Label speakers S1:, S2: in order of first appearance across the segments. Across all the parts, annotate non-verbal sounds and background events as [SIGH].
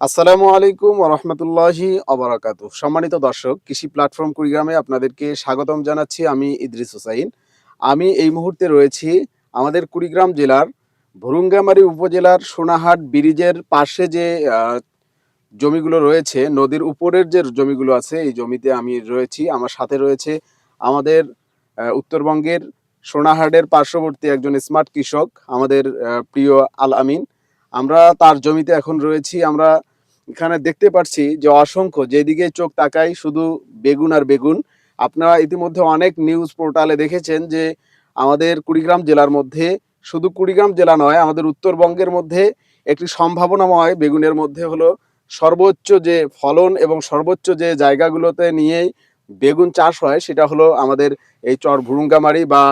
S1: আসসালামু আলাইকুম রহমতুল্লাহি অবরাকাত সম্মানিত দর্শক, কৃষি প্ল্যাটফর্ম কুড়িগ্রামে আপনাদেরকে স্বাগতম জানাচ্ছি আমি ইদ্রিস হুসাইন। আমি এই মুহূর্তে রয়েছি আমাদের কুড়িগ্রাম জেলার ভুরুঙ্গামারি উপজেলার সোনাহাট ব্রিজের পাশে যে জমিগুলো রয়েছে, নদীর উপরের যে জমিগুলো আছে, এই জমিতে আমি রয়েছি। আমার সাথে রয়েছে আমাদের উত্তরবঙ্গের সোনাহাটের পার্শ্ববর্তী একজন স্মার্ট কৃষক, আমাদের প্রিয় আল আমিন। আমরা তার জমিতে এখন রয়েছি। আমরা এখানে দেখতে পাচ্ছি যে অসংখ্য, যেদিকে চোখ তাকাই শুধু বেগুন আর বেগুন। আপনারা ইতিমধ্যে অনেক নিউজ পোর্টালে দেখেছেন যে আমাদের কুড়িগ্রাম জেলার মধ্যে, শুধু কুড়িগ্রাম জেলা নয়, আমাদের উত্তরবঙ্গের মধ্যে একটি সম্ভাবনাময় বেগুনের মধ্যে হলো সর্বোচ্চ যে ফলন এবং সর্বোচ্চ যে জায়গাগুলোতে নিয়েই বেগুন চাষ হয়, সেটা হলো আমাদের এই চর ভুরুঙ্গামারি বা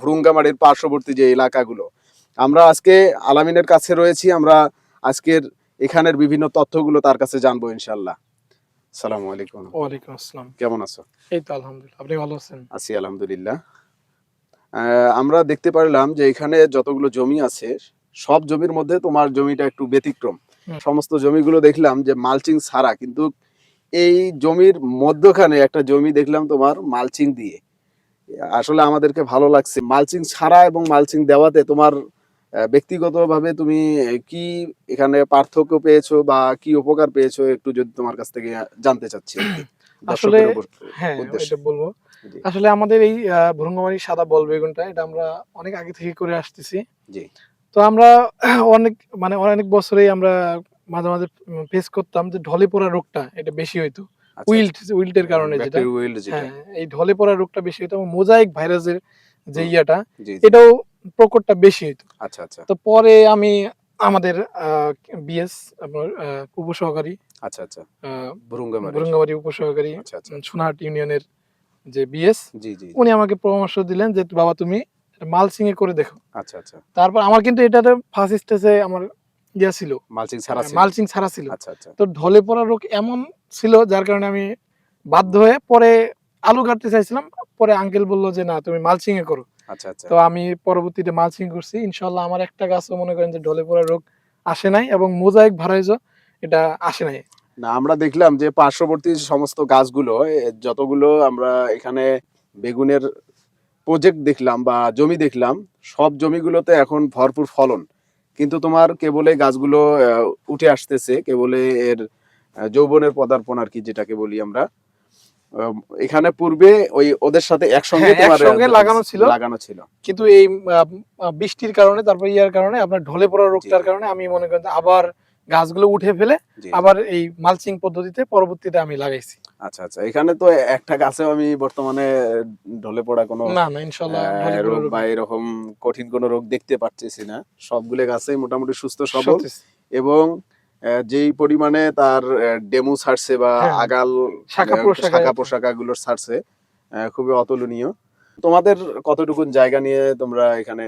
S1: ভুরুঙ্গামারির পার্শ্ববর্তী যে এলাকাগুলো। আমরা আজকে আলামিনের কাছে রয়েছি, আমরা আজকের এখানের বিভিন্ন তথ্যগুলো তার কাছে জানব ইনশাল্লাহ সালামু আলাইকুম।
S2: ওয়ালাইকুম আসসালাম।
S1: কেমন আছো?
S2: এই তো আলহামদুলিল্লাহ। আপনি ভালো আছেন?
S1: আছি আলহামদুলিল্লাহ। আমরা দেখতে পারলাম যে এখানে যতগুলো জমি আছে সব জমির মধ্যে তোমার জমিটা একটু ব্যতিক্রম। সমস্ত জমিগুলো দেখলাম যে মালচিং ছাড়া কিন্তু এই জমির মধ্যখানে একটা জমি দেখলাম তোমার মালচিং দিয়ে। আসলে আমাদেরকে ভালো লাগছে। মালচিং ছাড়া এবং মালচিং দেওয়াতে তোমার ব্যক্তিগতভাবে তুমি কি এখানে পার্থক্য পেয়েছ বা কি উপকার পেয়েছ একটু যদি তোমার কাছ থেকে জানতে চাচ্ছি [CLEARS THROAT]
S2: আসলে হ্যাঁ এটা বলব। আসলে আমাদের এই ভ্রঙ্গমারি সাদা বল বেগুনটা এটা আমরা অনেক আগে থেকে করে আসতেছি।
S1: জি।
S2: তো আমরা [CLEARS THROAT] অনেক মানে অনেক বছরেই আমরা মাঝে মাঝে ফেস করতাম যে ঢলে পড়া রোগটা এটা বেশি হইতো।
S1: আচ্ছা,
S2: উইল্ট উইল্টের কারণে যেটা। হ্যাঁ এই ঢলে পড়া রোগটা বেশি হইতো মোজাইক ভাইরাসের যে। ইয়াটা। এটাও প্রকোপটা বেশি হইতো।
S1: আচ্ছা আচ্ছা।
S2: তো পরে আমি আমাদের বিএস আপনার উপসহকারী
S1: আচ্ছা আচ্ছা। ভুরুঙ্গামারি।
S2: উপসহকারী
S1: আচ্ছা আচ্ছা।
S2: সোনাহাট ইউনিয়নের যে বিএস
S1: জি জি।
S2: উনি আমাকে পরামর্শ দিলেন যে বাবা তুমি মালসিং এ করে দেখো।
S1: আচ্ছা আচ্ছা।
S2: তারপর আমার কিন্তু এটাতে ফার্স্ট স্টেজে আমার ইয়া ছিল।
S1: মালচিং ছাড়া ছিল?
S2: মালচিং ছাড়া ছিল।
S1: আচ্ছা আচ্ছা।
S2: তো ঢলে পড়া রোগ এমন ছিল যার কারণে আমি বাধ্য হয়ে পরে আলু কাটতে চাইছিলাম। পরে আঙ্কেল বলল যে না তুমি মালচিং এ করো। তো আমি পরবর্তীতে মালচিং করছি। ইনশাল্লাহ আমার একটা গাছও মনে করেন যে ঢলে পড়া রোগ আসে নাই এবং মোজাইক ভারাইজ এটা আসে নাই।
S1: না আমরা দেখলাম যে পার্শ্ববর্তী সমস্ত গাছগুলো যতগুলো আমরা এখানে বেগুনের প্রজেক্ট দেখলাম বা জমি দেখলাম সব জমিগুলোতে এখন ভরপুর ফলন। কিন্তু তোমার কেবলে গাছগুলো উঠে আসতেছে কেবলে এর যৌবনের পদার্পণ আর কি যেটাকে বলি আমরা। এখানে পূর্বে ওই ওদের সাথে একসঙ্গে
S2: হ্যাঁ, একসঙ্গে লাগানো ছিল।
S1: লাগানো ছিল।
S2: কিন্তু এই বৃষ্টির কারণে তারপর ইয়ার কারণে আপনার ঢলে পড়া রোগটার কারণে আমি মনে করেন যে আবার গাছগুলো উঠে ফেলে আবার এই মালচিং পদ্ধতিতে পরবর্তীতে আমি লাগাইছি।
S1: আচ্ছা আচ্ছা। এখানে তো একটা গাছেও আমি বর্তমানে ঢলে পড়া কোনো
S2: না না পড়া
S1: রোগ বা এরকম কঠিন কোনো রোগ দেখতে পাচ্ছি না। সবগুলো গাছেই মোটামুটি সুস্থ সবল। এবং যেই পরিমাণে তার ডেমো ছাড়ছে বা
S2: হ্যাঁ,
S1: আগাল
S2: শাখা
S1: পোশাকা গুলো ছাড়ছে খুবই অতুলনীয়। তোমাদের কতটুকুন জায়গা নিয়ে তোমরা এখানে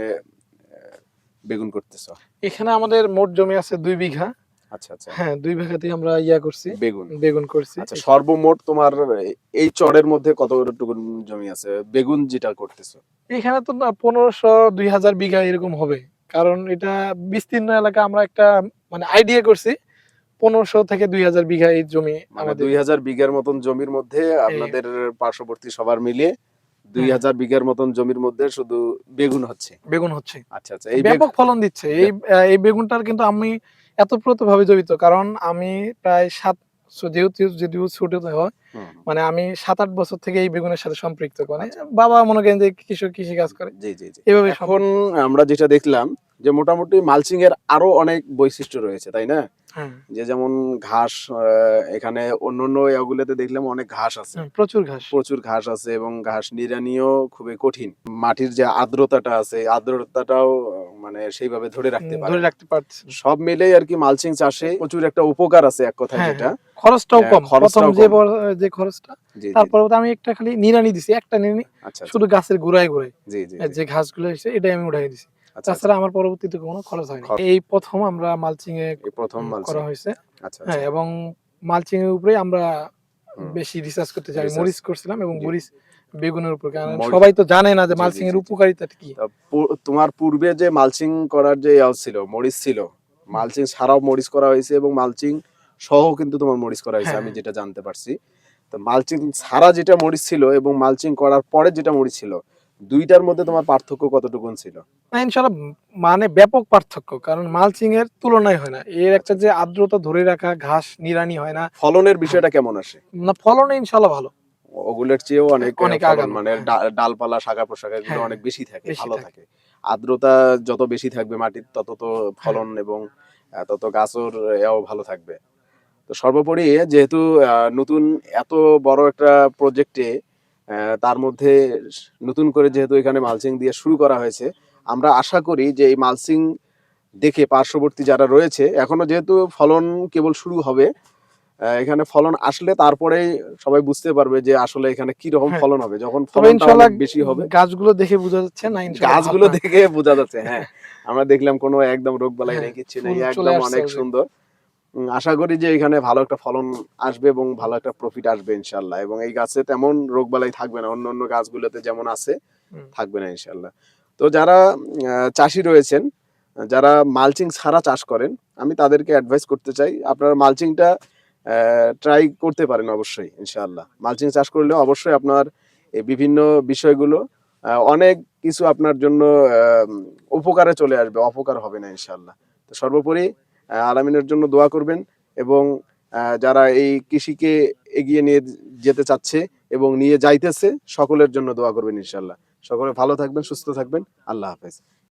S1: বেগুন করতেছো?
S2: এখানে আমাদের মোট জমি আছে দুই বিঘা।
S1: আচ্ছা আচ্ছা।
S2: হ্যাঁ দুই বিঘাতেই আমরা ইয়া করছি।
S1: বেগুন।
S2: বেগুন করছি।
S1: আচ্ছা সর্বমোট তোমার এই চরের মধ্যে কতটুকুন জমি আছে? বেগুন যেটা করতেছো?
S2: এখানে তো পনেরোশো দুই হাজার বিঘা এরকম হবে। কারণ এটা বিস্তীর্ণ এলাকা আমরা একটা মানে আইডিয়া করছি পনেরোশো থেকে দুই হাজার বিঘা এই জমি
S1: মানে
S2: আমাদের।
S1: দুই হাজার বিঘার মতন জমির মধ্যে আপনাদের পার্শ্ববর্তী সবার মিলিয়ে দুই। হাজার বিঘার মতন জমির মধ্যে শুধু বেগুন হচ্ছে।
S2: বেগুন হচ্ছে।
S1: আচ্ছা আচ্ছা এই
S2: ব্যাপক ফলন দিচ্ছে। এই এই বেগুনটার কিন্তু আমি এতপ্রত ভাবে জড়িত কারণ আমি প্রায় সাত যেহেতু যদিও ছোট হয় মানে আমি সাত আট বছর থেকে এই বেগুনের সাথে সম্পৃক্ত। মানে বাবা মনে করেন যে কৃষক কৃষি কাজ করে।
S1: জি জি জি।
S2: এভাবে
S1: এখন আমরা যেটা দেখলাম যে মোটামুটি মালচিং এর আরও অনেক বৈশিষ্ট্য রয়েছে তাই না?
S2: হ্যাঁ।
S1: যে যেমন ঘাস এখানে অন্য অন্য এগুলোতে দেখলাম অনেক ঘাস আছে।
S2: হ্যাঁ, প্রচুর ঘাস।
S1: প্রচুর ঘাস আছে এবং ঘাস নিরানিও খুবই কঠিন। মাটির যে আর্দ্রতাটা আছে আর্দ্রতাটাও মানে সেইভাবে ধরে রাখতে পারে।
S2: ধরে রাখতে পারছি।
S1: সব মিলেই আর কি মালচিং চাষে প্রচুর একটা উপকার আছে এক কথা
S2: হ্যাঁ,
S1: যেটা।
S2: খরচটাও কম। প্রথম যে যে খরচটা তারপর আমি একটা খালি নিরানি দিছি একটা নিরানি
S1: আচ্ছা আচ্ছা,
S2: শুধু গাছের গোড়ায় গোড়ায়। যে ঘাসগুলো এসে এটাই আমি উঠাই দিছি। তাছাড়া আমার পরবর্তীতে কোনো খরচ হয়নি। এই প্রথম আমরা মালচিং এ
S1: প্রথম
S2: করা হয়েছে।
S1: আচ্ছা
S2: হ্যাঁ
S1: আচ্ছা।
S2: এবং মালচিং এর উপরে আমরা বেশি রিসার্চ করতে চাই। মরিচ করছিলাম এবং। মরিচ বেগুনের উপর। কারণ সবাই তো জানে না যে মালচিং এর। উপকারিতা কি।
S1: তোমার পূর্বে যে মালচিং করার যে ইয়া ছিল মরিচ ছিল মালচিং ছাড়াও মরিচ করা হয়েছে এবং মালচিং সহ কিন্তু তোমার মরিচ করা হয়েছে
S2: হ্যাঁ,
S1: আমি
S2: হ্যাঁ।
S1: যেটা জানতে পারছি। তো মালচিং ছাড়া যেটা মরিচ ছিল এবং মালচিং করার পরে যেটা মরিচ ছিল দুইটার মধ্যে তোমার পার্থক্য কতটুকু ছিল?
S2: না ইনশাল্লাহ মানে ব্যাপক পার্থক্য কারণ মালচিং এর তুলনায় হয় না। এর একটা যে আর্দ্রতা ধরে রাখা ঘাস নিরানি হয় না।
S1: ফলনের বিষয়টা কেমন আসে?
S2: না ফলনে ইনশাল্লাহ ভালো।
S1: ওগুলোর চেয়েও অনেক
S2: অনেক আগানো,
S1: মানে
S2: হ্যাঁ।
S1: ডালপালা শাখা পোশাকা এগুলো
S2: হ্যাঁ,
S1: অনেক বেশি থাকে ভালো
S2: থাকে।
S1: আর্দ্রতা যত বেশি থাকবে মাটির তত তো ফলন এবং আহ, তত গাছর এও ভালো থাকবে। তো সর্বোপরি যেহেতু নতুন এত বড় একটা প্রজেক্টে তার মধ্যে নতুন করে যেহেতু এখানে মালচিং দিয়ে শুরু করা হয়েছে আমরা আশা করি যে এই মালচিং দেখে পার্শ্ববর্তী যারা রয়েছে এখনও যেহেতু ফলন কেবল শুরু হবে এখানে ফলন আসলে তারপরে সবাই বুঝতে পারবে যে আসলে এখানে কি রকম
S2: হ্যাঁ।
S1: ফলন হবে। যখন অনেক বেশি হবে।
S2: গাছগুলো দেখে বোঝা যাচ্ছে না
S1: গাছগুলো দেখে বোঝা যাচ্ছে হ্যাঁ। আমরা দেখলাম কোনো একদম রোগ বালাই
S2: হ্যাঁ,
S1: নেই কিচ্ছু নেই একদম অনেক সুন্দর। আশা করি যে এখানে ভালো একটা ফলন আসবে এবং ভালো একটা প্রফিট আসবে ইনশাল্লাহ এবং এই গাছে তেমন রোগ বালাই থাকবে না অন্য অন্য গাছগুলোতে যেমন আছে থাকবে না ইনশাল্লাহ তো যারা চাষি রয়েছেন যারা মালচিং ছাড়া চাষ করেন আমি তাদেরকে অ্যাডভাইস করতে চাই আপনারা মালচিংটা ট্রাই করতে পারেন অবশ্যই ইনশাল্লাহ মালচিং চাষ করলে অবশ্যই আপনার এই বিভিন্ন বিষয়গুলো অনেক কিছু আপনার জন্য আহ, উপকারে চলে আসবে অপকার হবে না ইনশাল্লাহ তো সর্বোপরি আলামিনের জন্য দোয়া করবেন এবং যারা এই কৃষিকে এগিয়ে নিয়ে যেতে চাচ্ছে এবং নিয়ে যাইতেছে, সকলের জন্য দোয়া করবেন ইনশাল্লাহ সকলে ভালো থাকবেন, সুস্থ থাকবেন। আল্লাহ হাফেজ।